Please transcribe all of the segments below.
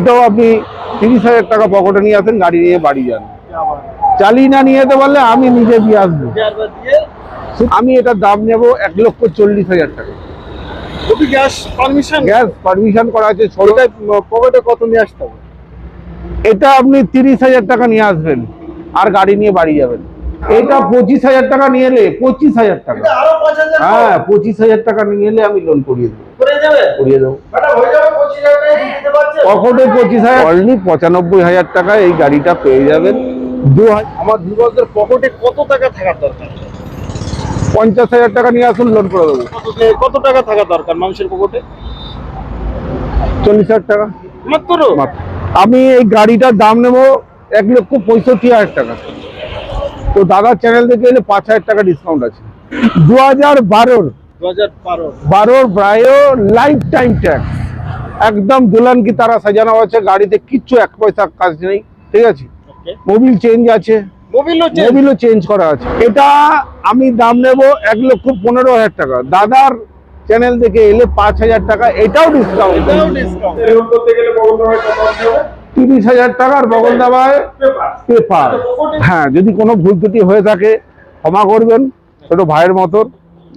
এটাও আপনি তিরিশ হাজার টাকা পকেটে নিয়ে আসেন গাড়ি নিয়ে বাড়ি যান। চালিয়ে না নিয়ে যেতে পারলে আমি নিজে দিয়ে আসব। আমি এটার দাম নেব এক লক্ষ চল্লিশ হাজার টাকা। Gas permission? গ্যাস পারমিশন করা আছে ষোলো পকেটে কত নিয়ে আসতে হবে? এটা আপনি তিরিশ হাজার টাকা নিয়ে আসবেন আর গাড়ি নিয়ে বাড়ি যাবেন। এটা পঁচিশ হাজার টাকা নিয়ে এলে পঁচিশ হাজার টাকা। হ্যাঁ পঁচিশ হাজার টাকা নিয়ে এলে আমি লোন করিয়ে দেবো। করিয়ে দেবো? পঁচিশ হাজার টাকা পকেটে পঁচিশ হাজার। অলরেডি পঁচানব্বই হাজার টাকা এই গাড়িটা পেয়ে যাবেন। দু হাজার আমার যুবকদের পকেটে কত টাকা থাকার দরকার? পঞ্চাশ হাজার টাকা নিয়ে আসুন লোন করে দেবো। কত টাকা থাকা দরকার মানুষের পকেটে চল্লিশ হাজার টাকা। মাত্র। আমি এই গাড়িটার দাম নেব এক লক্ষ পঁয়ষট্টি হাজার টাকা। তো দাদার চ্যানেল থেকে এলে পাঁচ হাজার টাকা ডিসকাউন্ট আছে। দু হাজার বারোর বারো। বারোর ব্রায়ো লাইফ টাইম ট্যাক্স একদম দুলান কি তারা সাজানো আছে গাড়িতে কিচ্ছু এক পয়সা কাজ নেই ঠিক আছে? মোবিল চেঞ্জ আছে। মোবিল মোবিলও চেঞ্জ করা আছে। এটা আমি দাম নেব এক লক্ষ পনেরো হাজার টাকা। দাদার চ্যানেল থেকে এলে পাঁচ হাজার টাকা এটাও ডিসকাউন্ট তিরিশ হাজার টাকার বগল দাবায় পেপার। হ্যাঁ যদি কোনো ভুল ত্রুটি হয়ে থাকে, ক্ষমা করবেন, ছোট ভাইয়ের মতন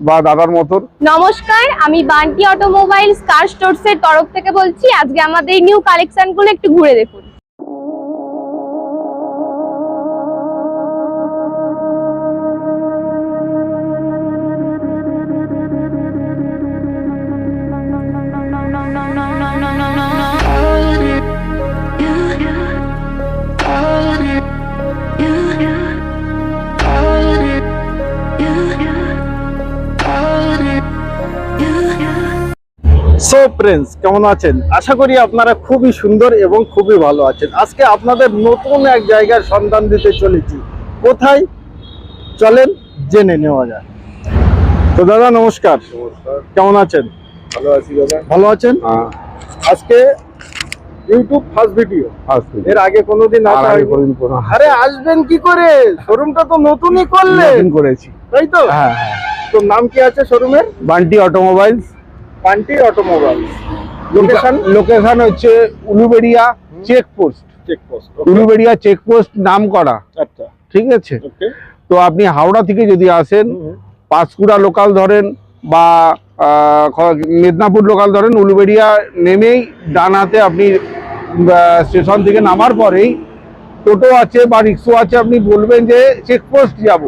বা দাদার মতন। নমস্কার, আমি বান্টি অটোমোবাইল কার স্টোর্স এর তরফ থেকে বলছি। আজকে আমাদের নিউ কালেকশনগুলো একটু ঘুরে দেখুন। সো ফ্রেন্ডস কেমন আছেন? আশা করি আপনারা খুবই সুন্দর এবং খুবই ভালো আছেন। আজকে আপনাদের নতুন এক জায়গার সন্ধান দিতে চলেছি। কোথায়? চলেন জেনে নেওয়া যায় তো দাদা নমস্কার। কেমন আছেন? ভালো আছি দাদা। ভালো আছেন? হ্যাঁ। আজকে ইউটিউব ফার্স্ট ভিডিও এর আগে কোনোদিন আরে আসবেন কি করে? শোরুমটা তো নতুনই করলে করেছি। তাই তো? হ্যাঁ হ্যাঁ। তো নাম কি আছে শোরুমের? Bunty automobiles. Panti automobile. Location location হচ্ছে Uluberia checkpost. Checkpost Uluberia checkpost নাম করা। আচ্ছা। ঠিক আছে? তো আপনি হাওড়া থেকে যদি আসেন পাঁশকুড়া লোকাল ধরেন বা মেদিনীপুর লোকাল ধরেন উলুবেড়িয়া নেমেই ডান হাতে আপনি স্টেশন থেকে নামার পরেই টোটো আছে বা রিক্সো আছে আপনি বলবেন যে চেকপোস্ট যাব।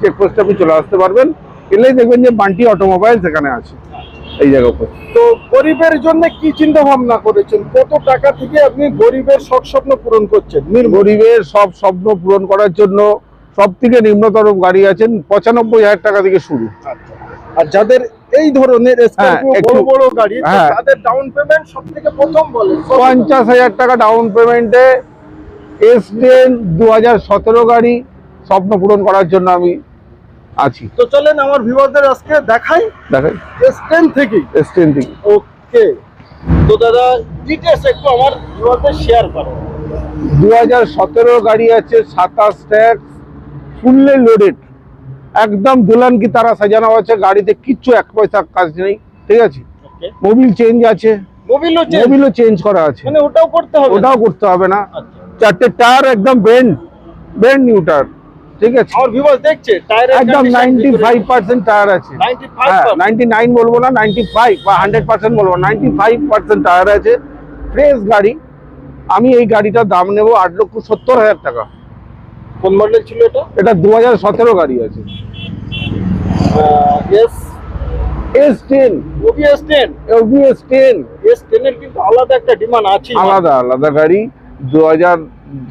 চেকপোস্টে আপনি চলে আসতে পারবেন। এলেই দেখবেন যে বান্টি অটোমোবাইল সেখানে আছে। এই জায়গা উপর। তো গরিবের জন্য কি চিন্তা ভাবনা করেছেন? কত টাকা থেকে আপনি গরিবের শখ স্বপ্ন পূরণ করছেন? গরিবের সব স্বপ্ন পূরণ করার জন্য সব থেকে নিম্নতর গাড়ি আছেন পঁচানব্বই হাজার টাকা থেকে শুরু। আর যাদের এই ধরনের হ্যাঁ, বড় বড় গাড়ি হ্যাঁ। তাদের ডাউন পেমেন্ট সব থেকে প্রথম পঞ্চাশ হাজার টাকা ডাউন পেমেন্টে এস টেন দু হাজার সতেরো গাড়ি স্বপ্ন পূরণ করার জন্য আমি আছি। তো চলেন আমার ভিউয়ারদের আজকে দেখাই দেখাই। এস টেন থেকেই। এস টেন থেকে ওকে। তো দাদা ডিটেলস একটু আমার ভিউয়ারদের শেয়ার করো। দু হাজার সতেরো গাড়ি আছে সাতাশ ট্যাক্স ফুললে লোডেড একদম দুলান কি তারা সাজানো আছে গাড়িতে কিচ্ছু এক পয়সা কাজ নেই ঠিক আছে? মোবিল চেঞ্জ আছে। মোবিলও চেঞ্জ করা আছে। মানে ওটাও করতে হবে। ওটাও করতে হবে না। আচ্ছা। চারটে টায়ার একদম বেন্ড বেন্ড নিউ টায়ার। ঠিক আছে আমার ভিউয়ার দেখছে টায়ারের একদম নাইনটি ফাইভ পার্সেন্ট টায়ার আছে। 95% হ্যাঁ নাইনটি নাইন বলব না নাইনটি ফাইভ বা হান্ড্রেড পার্সেন্ট বলব নাইনটি ফাইভ পার্সেন্ট টায়ার আছে। ফ্রেশ গাড়ি আমি এই গাড়িটার দাম নেব আট লক্ষ সত্তর হাজার টাকা। কোন মডেল ছিল এটা? এটা দু হাজার সতেরো গাড়ি আছে। S S ten OBS ten S ten S টেনের কিন্তু আলাদা একটা ডিমান্ড আছে আলাদা আলাদা গাড়ি দু হাজার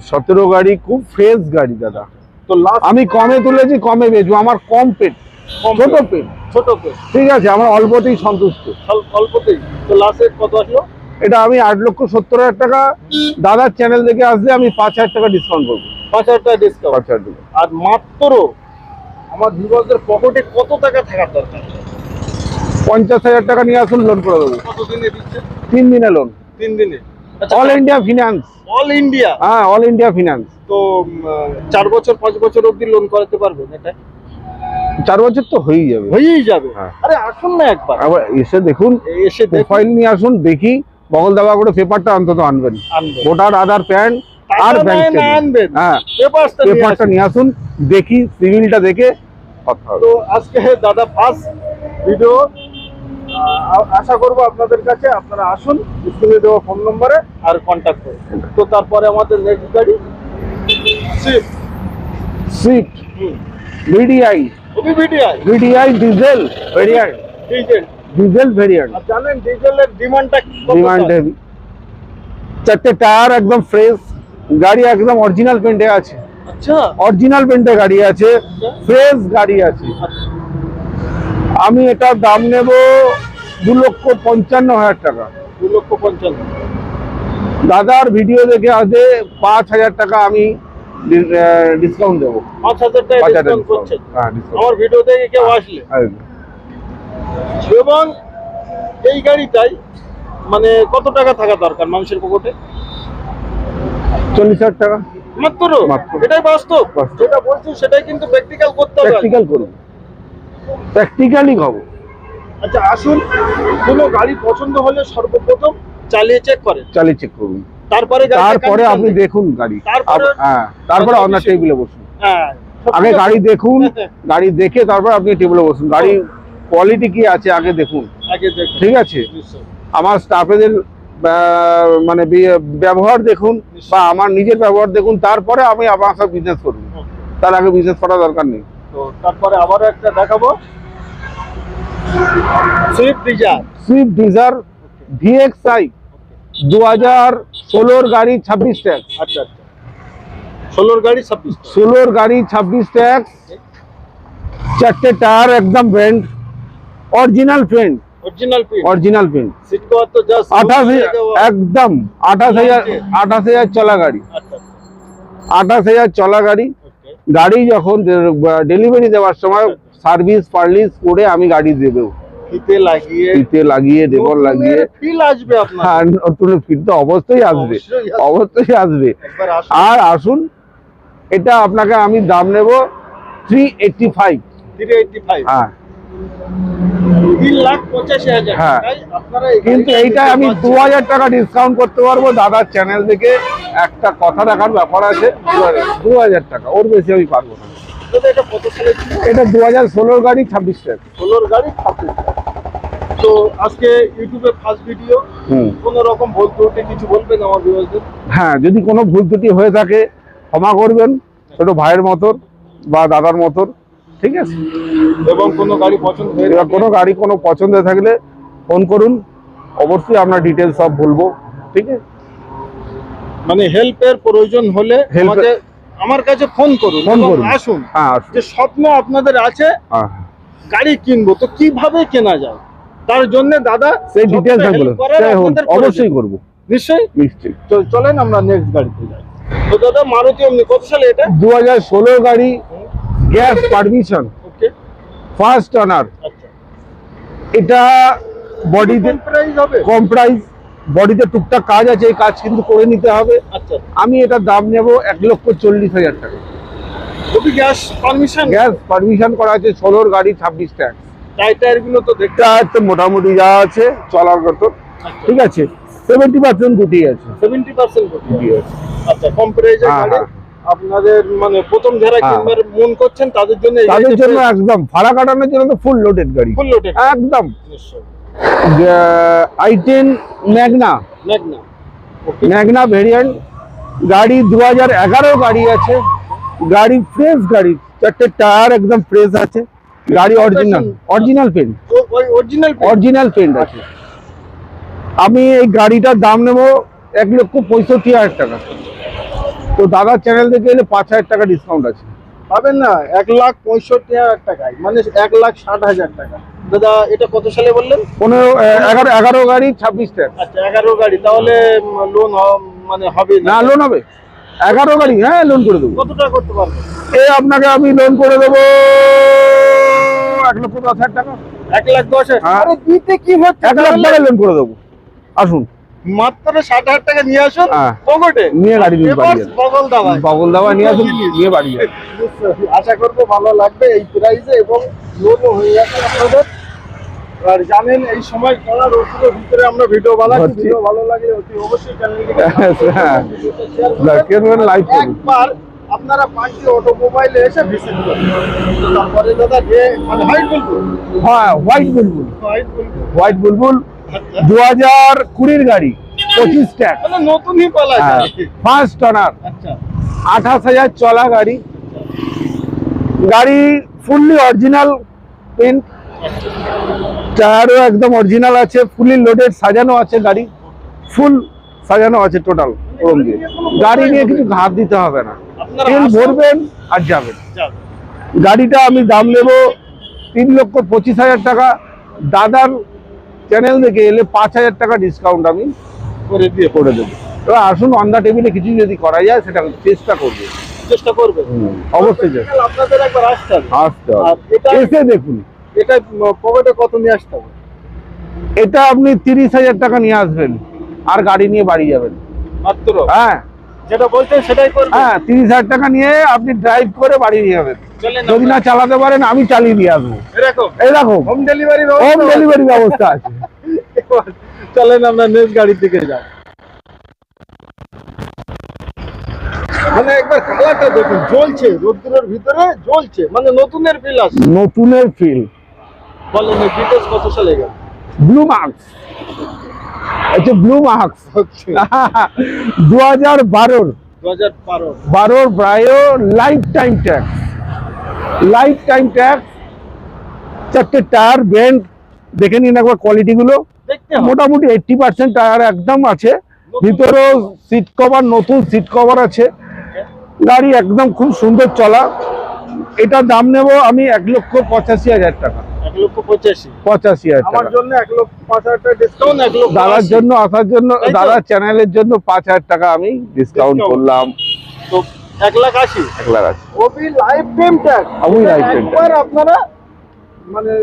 সতেরো গাড়ি খুব ফ্রেশ গাড়ি দাদা। তো লাস্ট আমি কমে তুলেছি কমে বেচবো। আমার কম পেট ছোট পেট। পেট। ছোট পেট। ঠিক আছে আমার অল্পতেই সন্তুষ্ট। অল্পতেই। তো লাস্টে কত আসলো? এটা আমি আট লক্ষ সত্তর হাজার টাকা। দাদার চ্যানেল থেকে আসলে আমি পাঁচ হাজার টাকা ডিসকাউন্ট করব। পাঁচ হাজার টাকা ডিসকাউন্ট পাঁচ হাজার টাকা। আর মাত্র আমার ভিউয়ারদের পকেটে কত টাকা থাকার দরকার? পঞ্চাশ হাজার টাকা নিয়ে আসুন লোন করে দেবো। কত দিনে দিচ্ছে? তিন দিনে লোন তিন দিনে। All India finance all India হ্যাঁ অল ইন্ডিয়া ফিনান্স তো চার বছর পাঁচ বছর অবধি লোন করাতে পারবেন এটা? চার বছর তো হয়েই যাবে। হয়েই যাবে? হ্যাঁ। আরে আসুন না একবার। আবার এসে দেখুন এসে প্রোফাইল নিয়ে আসুন দেখি বগল দেওয়া করে পেপারটা অন্তত আনবেন। ভোটার আধার প্যান আর ব্যাংক আনবেন হ্যাঁ পেপারটা নিয়ে আসুন। দেখি সিভিলটা দেখে কথা তো আজকে দাদা ফার্স্ট ভিডিও আশা করব আপনাদের কাছে আপনারা আসুন স্ক্রিনে দেওয়া ফোন নম্বরে আর কন্ট্যাক্ট করুন। তো তারপরে আমাদের নেক্সট গাড়ি Swift VDI VDI VDI diesel variant diesel diesel variant জানেন ডিজেলের ডিমান্ডটা ডিমান্ড হেভি চারটে টায়ার একদম ফ্রেশ গাড়ি একদম অরিজিনাল পেন্টে আছে। আচ্ছা। অরিজিনাল পেন্টে গাড়ি আছে ফ্রেশ গাড়ি আছে। আচ্ছা। আমি এটার দাম নেব দু লক্ষ পঞ্চান্ন হাজার টাকা। দু লক্ষ পঞ্চান্ন। দাদার ভিডিও দেখে আজে পাঁচ হাজার টাকা আমি ডিসকাউন্ট দেবো। পাঁচ হাজার টাকা ডিসকাউন্ট। করছেন? হ্যাঁ আমার ভিডিও দেখে কেউ আসলে? এবং এই গাড়িটাই মানে কত টাকা থাকা দরকার মানুষের পকেটে? চল্লিশ হাজার টাকা। মাত্র। এটাই বাস্তব। যেটা বলছি সেটাই কিন্তু প্র্যাকটিক্যাল করতে হবে। প্র্যাকটিক্যাল করুন। প্র্যাকটিক্যালি খাব আচ্ছা আসুন কোনো গাড়ি পছন্দ হলে সর্বপ্রথম চালিয়ে চেক করেন। চালিয়ে চেক করুন। তারপরে তারপরে আপনি দেখুন। গাড়ি। হ্যাঁ তারপরে আপনার টেবিলে বসুন। হ্যাঁ আগে গাড়ি দেখুন গাড়ি দেখে তারপর আপনি টেবিলে বসুন। গাড়ি। কোয়ালিটি কি আছে আগে দেখুন। ঠিক আছে? আমার স্টাফেদের মানে ব্যবহার দেখুন বা আমার নিজের ব্যবহার দেখুন তারপরে আমি আমার সাথে বিজনেস করুন তার আগে বিজনেস করা দরকার নেই। তো তারপরে আবারও একটা দেখাবো। Swift Dzire Swift Dzire VXI দু হাজার ষোলোর গাড়ি ছাব্বিশ ট্যাক্স। আচ্ছা আচ্ছা। ষোলোর গাড়ি ছাব্বিশ ষোলোর গাড়ি ছাব্বিশ ট্যাক্স। চারটে টায়ার একদম brand. Original print. Original pin original print. Seat cover তো জাস্ট আঠাশ একদম আঠাশ হাজার আঠাশ হাজার চলা গাড়ি। আচ্ছা আঠাশ হাজার চলা গাড়ি। গাড়ি যখন ডেলিভারি দেওয়ার সময় সার্ভিস পার্লিশ করে আমি গাড়ি দেবো। ফিতে লাগিয়ে ফিতে লাগিয়ে ফিল আসবে আপনার। নতুন ফিট তো অবশ্যই আসবে অবশ্যই আসবে। আর আসুন এটা আপনাকে আমি দাম নেব three eighty five three eighty five হ্যাঁ। হ্যাঁ। কিন্তু এইটা আমি দু হাজার টাকা ডিসকাউন্ট করতে পারব। দাদার চ্যানেল থেকে একটা কথা দেখার ব্যাপার আছে। দু হাজার টাকা ওর বেশি আমি পারব না। এটা দু হাজার ষোলোর গাড়ি ছাব্বিশ টাকা ষোলোর গাড়ি ছাব্বিশ তো আজকে ইউটিউবে ফার্স্ট ভিডিও কোনো রকম ভুল ত্রুটি কিছু বলবেন আমার ভিউয়ারদের হ্যাঁ যদি কোনো ভুল ত্রুটি হয়ে থাকে ক্ষমা করবেন ছোট ভাইয়ের মতন বা দাদার মতন ঠিক আছে? এবং কোনো গাড়ি পছন্দ এবার কোনো গাড়ি কোনো পছন্দ থাকলে ফোন করুন অবশ্যই আমরা ডিটেলস সব বলব ঠিক আছে? মানে হেল্পের প্রয়োজন হলে আমাকে আমার কাছে ফোন করুন ফোন করুন। আসুন। হ্যাঁ আসুন। যে স্বপ্ন আপনাদের আছে গাড়ি কিনবো তো কীভাবে কেনা যায়? তার জন্য দাদা সেই যতটা ডিটেলস help বলুন। করার সে হোক, আপনাদের অবশ্যই। করব। নিশ্চয়ই? নিশ্চয়ই। তো চলেন আমরা নেক্সট গাড়িতে যাই। তো দাদা মারুতি অমনি কত সালে এটা? দু হাজার ষোলো গাড়ি gas permission okay first owner আচ্ছা। এটা বডিতে কোন প্রাইস হবে? কম প্রাইস বডিতে টুকটাক কাজ আছে এই কাজ কিন্তু করে নিতে হবে। আচ্ছা। আমি এটার দাম নেব এক লক্ষ চল্লিশ হাজার টাকা। Gas permission? গ্যাস পারমিশন করা আছে ষোলোর গাড়ি ছাব্বিশ ট্যাক্স টায়ার টায়ারগুলো তো দেখতে এটা মোটামুটি যা আছে চলার মতো। ঠিক আছে? সেভেন্টি পার্সেন্ট গুটি আছে। সেভেন্টি পার্সেন্ট গুটি। আছে। আচ্ছা কম হ্যাঁ, হ্যাঁ। আপনাদের মানে প্রথম যারা হ্যাঁ। কিনবার মন করছেন তাদের জন্য তাদের জন্য একদম ভাড়া কাটানোর জন্য তো ফুল লোডেড গাড়ি। ফুল লোডেড একদম। নিশ্চয়ই। I ten Magna Magna Magna variant গাড়ি দু হাজার এগারো গাড়ি আছে। গাড়ি ফ্রেশ গাড়ি। চারটে টায়ার একদম ফ্রেশ আছে। গাড়ি অরিজিনাল অরিজিনাল পেন্ট ওই অরিজিনাল অরিজিনাল পেন্ট আছে। আমি এই গাড়িটার দাম নেব এক লক্ষ পঁয়ষট্টি হাজার টাকা। তো দাদার চ্যানেল থেকে এলে পাঁচ হাজার টাকা ডিসকাউন্ট আছে। পাবেন না? এক লাখ পঁয়ষট্টি হাজার টাকায়। মানে এক লাখ ষাট হাজার টাকা। দাদা এটা কত সালে বললেন? পনেরো এগারো এগারো গাড়ি ছাব্বিশ টাকা আচ্ছা এগারো গাড়ি তাহলে লোন মানে হবে না? লোন হবে। এগারো গাড়ি হ্যাঁ লোন করে দেবো। কত টাকা করতে পারব? এ আপনাকে আমি লোন করে দেবো এক লক্ষ দশ হাজার টাকা। এক লাখ দশ হাজার? হ্যাঁ। আরে দিতে কি হচ্ছে? এক লাখ? টাকা লোন করে দেবো। আসুন। মাত্র ষাট হাজার টাকা নিয়ে আসুন হ্যাঁ। পকেটে। নিয়ে গাড়ি নিয়ে বাড়ি। বগল দাবায়। বগল দাবা নিয়ে আসুন নিয়ে বাড়ি। আশা করব ভালো লাগবে এই প্রাইসে এবং লোনও হয়ে যাবে আপনাদের। আর জানেন এই সময় রোদ্রের ভিতরে আমরা ভিডিও বানাচ্ছি ভিডিও ভালো লাগলে অতি অবশ্যই চ্যানেলটিকে হ্যাঁ। করুন একবার আপনারা পাঁচটি অটোমোবাইলে এসে ভিজিট করুন। তারপরে দাদা যে মানে হাইট বলব হ্যাঁ হোয়াইট বুলবুল হাইট বলব হোয়াইট বুলবুল দু হাজার কুড়ির গাড়ি পঁচিশ ট্যাক্স মানে নতুনই পালা হ্যাঁ ফার্স্ট টনার আচ্ছা। আঠাশ হাজার চলা গাড়ি। গাড়ি ফুললি অরিজিনাল প্রিন্ট টায়ারও একদম অরিজিনাল আছে ফুলি লোডেড সাজানো আছে গাড়ি। ফুল সাজানো আছে টোটাল ওরম দিয়ে। গাড়ি নিয়ে কিছু ঘাত দিতে হবে না। তেল ভরবেন আর যাবেন। গাড়িটা আমি দাম নেব তিন লক্ষ পঁচিশ হাজার টাকা। দাদার চ্যানেল থেকে এলে পাঁচ হাজার টাকা ডিসকাউন্ট আমি করে দিয়ে করে দেবো। এবার আসুন অন টেবিলে কিছু যদি করা যায় সেটা চেষ্টা করব। চেষ্টা করবে? অবশ্যই আপনাদের একবার আসতে হবে। আসতে হবে। এটা- এসে দেখুন। এটা পকেটে কত নিয়ে আসতে হবে? এটা আপনি তিরিশ হাজার টাকা নিয়ে আসবেন আর গাড়ি নিয়ে বাড়ি যাবেন। মাত্র? হ্যাঁ। যেটা বলছেন সেটাই করবে হ্যাঁ তিরিশ হাজার টাকা নিয়ে আপনি ড্রাইভ করে বাড়ি নিয়ে যাবেন। যদি না চালাতে পারেন আমি চালিয়ে দিয়ে আসব। এরকম? হোম ডেলিভারি হোম ডেলিভারি ব্যবস্থা আছে। চলেন আমরা নেক্সট গাড়ির দিকে যাই। মানে একবার কালারটা দেখুন জ্বলছে রোদ্দুরের ভিতরে জ্বলছে মানে নতুনের বিল আছে নতুনের ফিল বলেন ডিটেলস কত সালে গেল? ব্লু মার্কস হচ্ছে ব্লু মার্কস হচ্ছে দু হাজার বারোর। দু হাজার বারো বারোর Brio lifetime tax lifetime tax চারটে টায়ার ব্যান্ড দেখে নিন একবার কোয়ালিটি গুলো। মোটামুটি এইটটি পার্সেন্ট টায়ার একদম আছে। ভিতরেও সিট কভার নতুন সিট কভার আছে। গাড়ি একদম খুব সুন্দর চলা। এটার দাম নেব আমি এক লক্ষ পঁচাশি হাজার টাকা। দাদার জন্য আসার জন্য দাদার চ্যানেলের জন্য পাঁচ হাজার টাকা আমি ডিসকাউন্ট করলাম। এক লাখ আশি। এক লাখ ওবি লাইফ টাইম ট্যাক্স ওবি lifetime একবার আপনারা মানে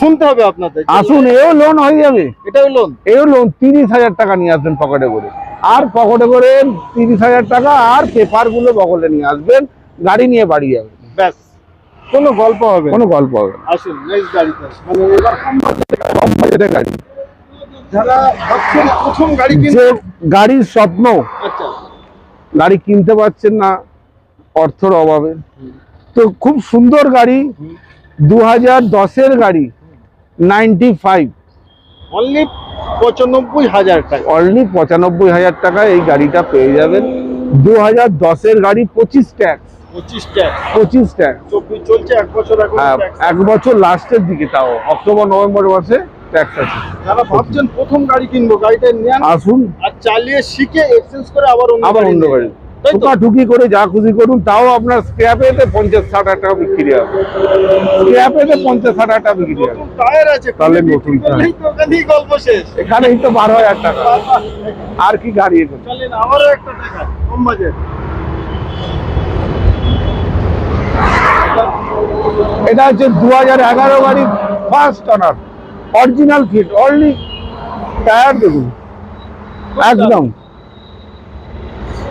শুনতে হবে আপনাদের। আসুন এও লোন হয়ে যাবে। এটাও লোন এও লোন তিরিশ হাজার টাকা নিয়ে আসবেন পকেটে করে। আর পকেটে করে তিরিশ হাজার টাকা আর পেপারগুলো বগলে নিয়ে আসবেন গাড়ি নিয়ে বাড়ি যাবেন ব্যাস। কোনো গল্প হবে। কোনো গল্প হবে। আসুন নেক্সট গাড়িতে মানে এবার কম বাজেটে গাড়ি। যারা প্রথম গাড়ি গাড়ির স্বপ্ন আচ্ছা। গাড়ি কিনতে পারছেন না অর্থর অভাবে। তো খুব সুন্দর গাড়ি দু হাজার দশের গাড়ি নাইনটি ফাইভ অনলি পঁচানব্বই হাজার টাকা। অনলি পঁচানব্বই হাজার টাকায় এই গাড়িটা পেয়ে যাবেন। দু হাজার দশের গাড়ি পঁচিশ ট্যাক্স। পঁচিশ ট্যাক্স। পঁচিশ ট্যাক্স। চলছে এক বছর হ্যাঁ। এক বছর লাস্টের দিকে তাও অক্টোবর নভেম্বর মাসে। ট্যাক্স আছে। যারা ভাবছেন প্রথম গাড়ি কিনবো গাড়িটা নেন আসুন। আর চালিয়ে শিখে এক্সচেঞ্জ করে আবার অন্য আবার অন্য নিয়ে গাড়ি? টুকাটুকি করে যা খুশি করুন তাও আপনার স্ক্র্যাপেতে পঞ্চাশ ষাট হাজার টাকা বিক্রি হবে। স্ক্র্যাপেতে পঞ্চাশ ষাট হাজার টাকা বিক্রি হবে। টায়ার আছে তাহলে নতুন গল্প শেষ। এখানেই তো বারো হাজার টাকা। আর কি গাড়ি চলেন একটা টাকা কম বাজেট। এটা হচ্ছে দু হাজার এগারো গাড়ি first owner original fit only tyre দেখুন। একদম।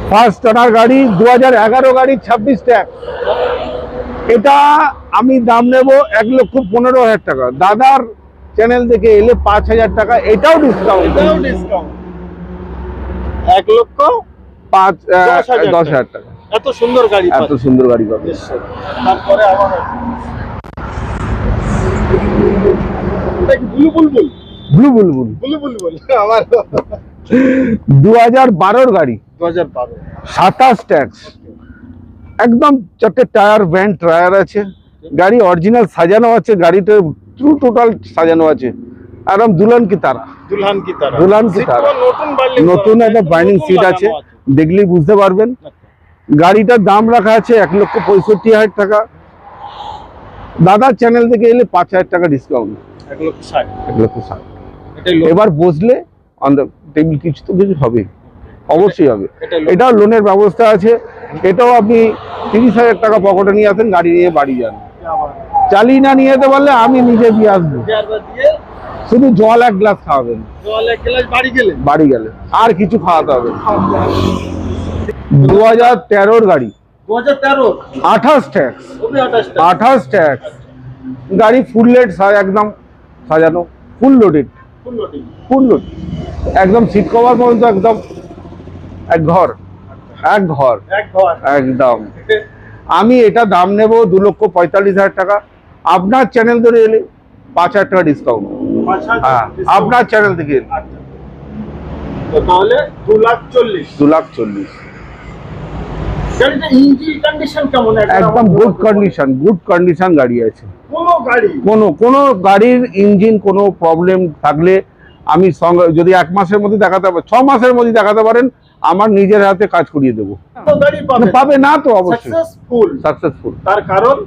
ফার্স্ট অনার গাড়ি দু হাজার এগারো গাড়ি ছাব্বিশ ট্যাক্স এটা আমি দাম নেব এক লক্ষ পনেরো হাজার টাকা। দাদার চ্যানেল থেকে এলে পাঁচ হাজার টাকা এটাও ডিসকাউন্ট এটাও ডিসকাউন্ট এক লক্ষ পাঁচ দশ হাজার টাকা। এত সুন্দর গাড়ি এত সুন্দর গাড়ি পাবে তারপরে আবার এটা কি বুলু বুলবুল? ব্লু বুলবুল। বুলু বুলবুল আমার। দু হাজার বারোর গাড়ি। দু হাজার বারো সাতাশ ট্যাক্স। একদম চারটে টায়ার টায়ার আছে। গাড়ি অরিজিনাল সাজানো আছে ট্রু টোটাল সাজানো আছে। কি তারা। দুলহান কি তারা। দুলহান কি তারা। নতুন নতুন একটা বাইন্ডিং সিট আছে। দেখলেই বুঝতে পারবেন। গাড়িটার দাম রাখা আছে এক লক্ষ পঁয়ষট্টি হাজার টাকা। দাদার চ্যানেল থেকে এলে পাঁচ হাজার টাকা ডিসকাউন্ট এক লক্ষ ষাট। এক লক্ষ ষাট। এবার বসলে টেবিল কিছু তো কিছু হবে অবশ্যই হবে। এটাও লোনের ব্যবস্থা আছে। এটাও আপনি তিরিশ হাজার টাকা পকেটে নিয়ে আসেন গাড়ি নিয়ে বাড়ি যান। চালিয়ে না নিয়ে যেতে পারলে আমি নিজে দিয়ে আসব। শুধু জল এক গ্লাস খাওয়াবেন। জল এক গ্লাস বাড়ি গেলেন বাড়ি গেলে। আর কিছু খাওয়াতে হবে দু হাজার তেরোর গাড়ি। দু হাজার তেরো? আঠাশ ট্যাক্স আঠাশ ট্যাক্স গাড়ি ফুল লেট একদম সাজানো ফুল লোডেড ফুল লোডিং একদম সিট কভার পর্যন্ত একদম এক ঘর। এক ঘর। এক ঘর। একদম। আমি এটা দাম নেব দু লক্ষ পঁয়তাল্লিশ হাজার টাকা। আপনার চ্যানেল ধরে এলে পাঁচ হাজার টাকা ডিসকাউন্ট হ্যাঁ আপনার চ্যানেল থেকে এলে। আচ্ছা। তাহলে দু লাখ চল্লিশ। দু লাখ চল্লিশ। একদম গুড কন্ডিশন গুড কন্ডিশন গাড়ি আছে। কোনো গাড়ি। কোনো কোনো গাড়ির ইঞ্জিন কোনো প্রবলেম থাকলে আমি সঙ্গে যদি এক মাসের মধ্যে দেখাতে পারেন ছ মাসের মধ্যে দেখাতে পারেন আমার নিজের হাতে কাজ করিয়ে দেবো। পাবে না। তো অবশ্যই। সাকসেসফুল সাকসেসফুল তার কারণ?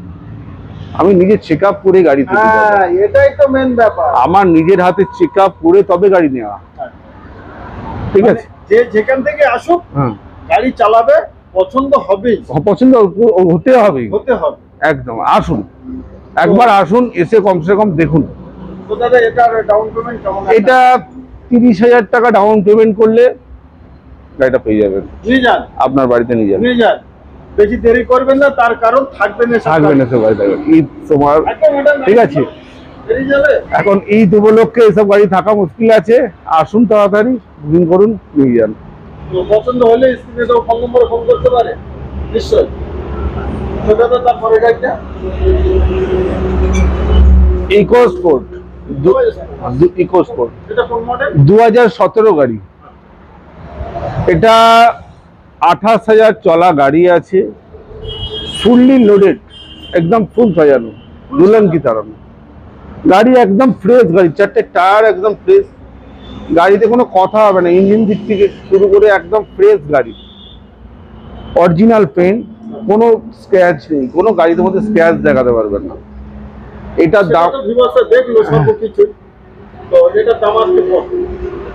আমি নিজে চেক আপ করে গাড়ি হ্যাঁ এটাই তো মেন ব্যাপার। আমার নিজের হাতে চেক আপ করে তবে গাড়ি নেওয়া। ঠিক আছে? যে যেখান থেকে আসুক হ্যাঁ। গাড়ি চালাবে পছন্দ হবেই। পছন্দ হতে হবে। হতে হবে। একদম আসুন। একবার আসুন এসে কমসে কম দেখুন? এটা তিরিশ হাজার টাকা ডাউন পেমেন্ট করলে গাড়িটা পেয়ে যাবেন। আপনার বাড়িতে নিয়ে যাবেন। বেশি দেরি করবেন না তার কারণ থাকবেন থাকবেন ঈদ তোমার ঠিক আছে। এখন ঈদ উপলক্ষে এসব গাড়ি থাকা মুশকিল আছে। আসুন তাড়াতাড়ি বুকিং করুন নিয়ে যান। পছন্দ হলে স্ক্রিনে তো ফোন নম্বরে ফোন করতে পারে। নিশ্চয়ই তো দাদা তারপরে গাড়িটা ইকো স্পোর্ট। Eco sport. দু হাজার সতেরো গাড়ি। এটা আঠাশ হাজার চলা গাড়ি আছে। ফুললি লোডেড একদম ফুল সাজানো দুলেন কি তাড়ানো গাড়ি একদম ফ্রেশ গাড়ি চারটে টায়ার একদম ফ্রেশ গাড়িতে কোনো কথা হবে না ইঞ্জিন দিক থেকে শুরু করে একদম ফ্রেশ গাড়ি। অরিজিনাল পেন্ট কোনো স্ক্র্যাচ নেই কোনো গাড়িতে মধ্যে স্ক্র্যাচ দেখাতে পারবেন না। এটার দাম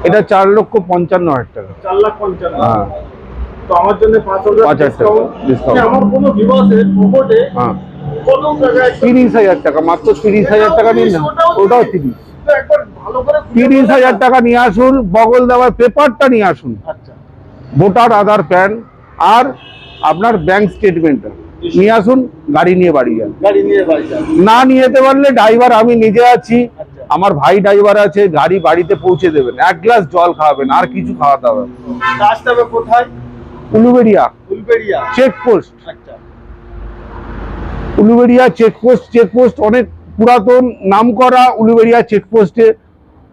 এটা চার লক্ষ পঞ্চান্ন হাজার টাকা। চার লাখ পঞ্চান্ন। হ্যাঁ। তো আমার জন্য পাঁচ হাজার টাকা discount। discount। আমার কোনো ভিউয়ার্সের পকেটে হ্যাঁ। একটা- তিরিশ হাজার টাকা মাত্র তিরিশ হাজার টাকা নিন না। ওটাও তিরিশ। তিরিশ। হাজার টাকা নিয়ে আসুন বগল দেওয়ার পেপারটা নিয়ে আসুন। আচ্ছা। ভোটার আধার প্যান আর আপনার ব্যাংক স্টেটমেন্টটা নিয়ে আসুন গাড়ি নিয়ে বাড়ি যান। গাড়ি নিয়ে বাড়ি যান। না নিয়ে যেতে পারলে ড্রাইভার আমি নিজে আছি। আচ্ছা। আমার ভাই ড্রাইভার আছে গাড়ি বাড়িতে পৌঁছে দেবেন। এক গ্লাস জল খাওয়াবেন আর কিছু খাওয়াতে হবে আসতে হবে কোথায়? উলুবেড়িয়া। ফুলবেড়িয়া চেকপোস্ট আচ্ছা। উলুবেড়িয়া চেকপোস্ট চেকপোস্ট অনেক পুরাতন নামকরা উলুবেড়িয়া চেকপোস্টে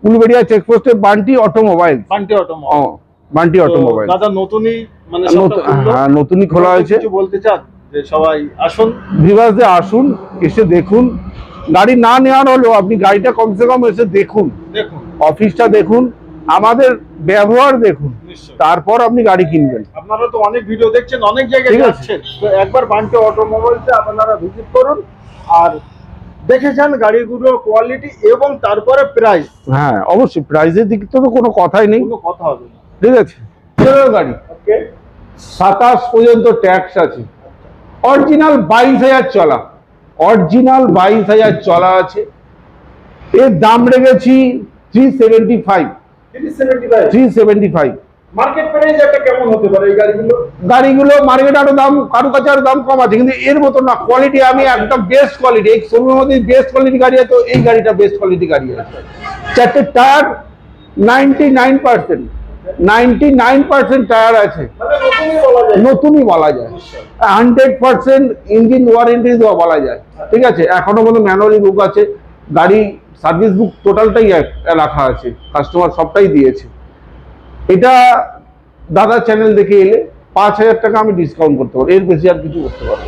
Uluberia চেকপোস্টে Bunty automobile Bunty automobile Bunty automobile দাদা নতুনই মানে খুললো। হ্যাঁ নতুনই খোলা হয়েছে। বলতে চান যে সবাই আসুন? ভিভাসে আসুন এসে দেখুন। গাড়ি না নেওয়ার হলেও আপনি গাড়িটা কমসে কম এসে দেখুন। দেখুন। অফিসটা দেখুন। আমাদের ব্যবহার দেখুন। তারপর আপনি গাড়ি কিনবেন। আপনারা তো অনেক ভিডিও দেখছেন অনেক জায়গায়। যাচ্ছেন। তো একবার বান্টি অটোমোবাইলসে আপনারা ভিজিট করুন আর দেখে যান গাড়িগুলোর কোয়ালিটি এবং তারপরে প্রাইস হ্যাঁ অবশ্যই। প্রাইসের দিক তো কোনো কথাই নেই। কোনো কথা হবে না। ঠিক আছে। গাড়ি। সাতাশ পর্যন্ত ট্যাক্স আছে। অরিজিনাল বাইশ হাজার চলা। অরিজিনাল বাইশ হাজার চলা আছে। এর দাম রেখেছি three seventy five three seventy five market price একটা কেমন হতে পারে এই গাড়িগুলো? গাড়িগুলো মার্কেট আরও দাম কারও কাছে আরও দাম কম আছে কিন্তু এর মতো না। কোয়ালিটি আমি একদম বেস্ট কোয়ালিটি এই শোরুমের মধ্যে বেস্ট কোয়ালিটি গাড়ি আছে এই গাড়িটা বেস্ট কোয়ালিটি গাড়ি আছে। চারটে tyre ninety nine percent ninety nine percent tyre আছে। নতুনই বলা যায়। হান্ড্রেড পার্সেন্ট ইঞ্জিন ওয়ারেন্টি বলা যায়। ঠিক আছে? এখনও মতো ম্যানুয়ালি বুক আছে। গাড়ি সার্ভিস বুক টোটালটাই রাখা আছে। কাস্টমার সবটাই দিয়েছে। এটা দাদা চ্যানেল দেখে এলে পাঁচ হাজার টাকা আমি ডিসকাউন্ট করতে পারব। এর বেশি আর কিছু করতে পারব।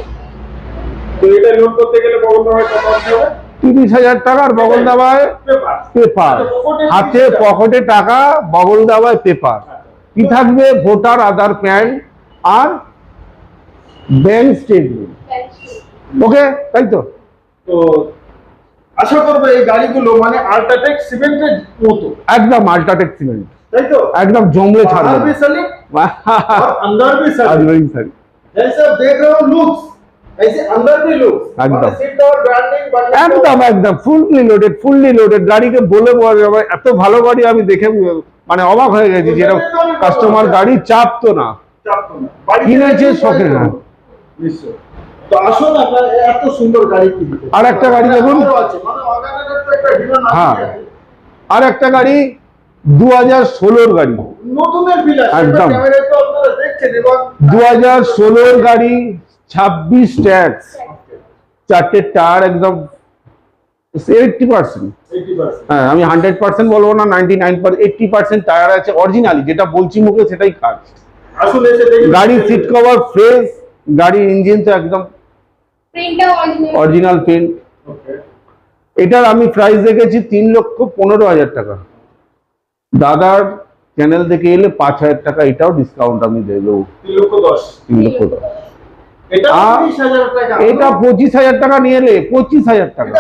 তো এটা করতে গেলে তিরিশ হাজার টাকার বগল দাবায় পেপার পেপার হাতে পকেটে টাকা বগল দাবায় পেপার কি থাকবে ভোটার আধার প্যান আর ব্যাংক স্টেটমেন্ট ওকে তাই তো তো আশা করবো এই গাড়িগুলো মানে আল্ট্রাটেক সিমেন্টের মতো একদম আল্ট্রাটেক সিমেন্ট তাই তো একদম জমলে बाहर भी ছাড়বে सली और अंदर भी सली जैसे आप देख रहे हो लुक्स একদম। একদম লোডেড গাড়িকে বলে এত ভালো গাড়ি আমি দেখে মানে অবাক হয়ে কাস্টমার গাড়ি চাপতো না। কিনেছে আর একটা গাড়ি দেখুন। হ্যাঁ। আর একটা গাড়ি দু হাজার ষোলোর গাড়ি। একদম। দু হাজার ষোলোর গাড়ি ছাব্বিশ ট্যাক্স। চারটে টায়ার একদম এইটটি পার্সেন্ট হ্যাঁ আমি হান্ড্রেড পার্সেন্ট বলব না ninety nine eighty percent tyre আছে অরিজিনালি যেটা বলছি মুখে সেটাই কাজ গাড়ির সিট কভার ফ্রেশ গাড়ির ইঞ্জিন তো একদম অরিজিনাল অরিজিনাল পেন্ট এটার আমি প্রাইস দেখেছি তিন লক্ষ পনেরো হাজার টাকা। দাদার চ্যানেল থেকে এলে পাঁচ হাজার টাকা এটাও ডিসকাউন্ট আমি দিয়ে দেবো। তিন লক্ষ দশ। তিন লক্ষ দশ। এটা পঁচিশ হাজার টাকা। নিয়ে এলে পঁচিশ হাজার টাকা।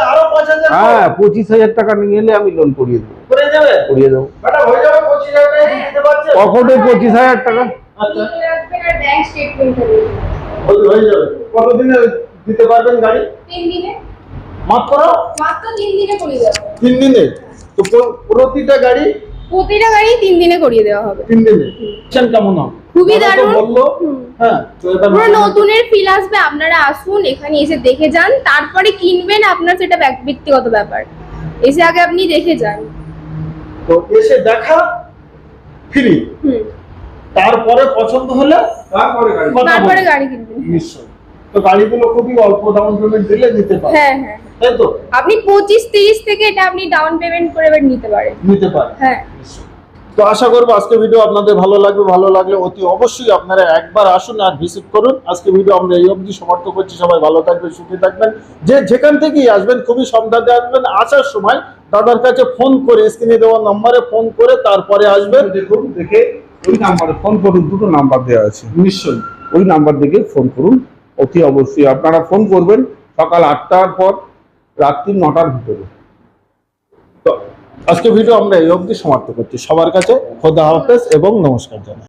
হ্যাঁ পঁচিশ হাজার টাকা নিয়ে এলে আমি লোন করিয়ে দেবো। করিয়ে দেবো। হয়ে যাবে পঁচিশ হাজার টাকা আচ্ছা আসবেন আর ব্যাংক স্টেটমেন্ট যাবে? কতদিনে দিতে পারবেন গাড়ি? তিন দিনে মাত্র মাত্র তিন দিনে করিয়ে দেওয়া তিন দিনে তো প্রতিটা গাড়ি? প্রতিটা গাড়ি তিন দিনে করিয়ে দেওয়া হবে। তিন দিনে কেমন হবে? খুবই দারুণ। হ্যাঁ পুরো নতুনের ফিল আসবে আপনারা আসুন এখানে এসে দেখে যান তারপরে কিনবেন আপনার সেটা ব্যক্তিগত ব্যাপার। এসে আগে আপনি দেখে যান। তো এসে দেখা ফ্রি। হুম। তারপরে পছন্দ হলে তারপরে গাড়ি তারপরে গাড়ি কিনবেন। নিশ্চয়ই। তো গাড়িগুলো খুবই অল্প ডাউন পেমেন্ট দিলে নিতে পারে হ্যাঁ হ্যাঁ। তাই তো? আপনি পঁচিশ তিরিশ থেকে এটা আপনি ডাউন পেমেন্ট করে এবার নিতে পারেন। নিতে পারে হ্যাঁ। তো আশা করব আজকে ভিডিও আপনাদের ভালো লাগবে ভালো লাগলে অতি অবশ্যই আপনারা একবার আসুন আর ভিজিট করুন। আজকে ভিডিও আমরা এই অবধি সমাপ্ত করছি। সবাই ভালো থাকবেন সুখে থাকবেন। যে যেখান থেকেই আসবেন খুবই সাবধানে আসবেন আসার সময় দাদার কাছে ফোন করে স্ক্রিনে দেওয়া নম্বরে ফোন করে তারপরে আসবেন। দেখুন দেখে ওই নাম্বারে ফোন করুন দুটো নাম্বার দেওয়া আছে। নিশ্চয়ই। ওই নাম্বার থেকে ফোন করুন অতি অবশ্যই। আপনারা ফোন করবেন সকাল আটটার পর রাত্রি নটার ভিতরে। আজকে ভিডিও আমরা এই অবধি সমাপ্ত করছি। সবার কাছে খোদা হাফেজ এবং নমস্কার জানাই।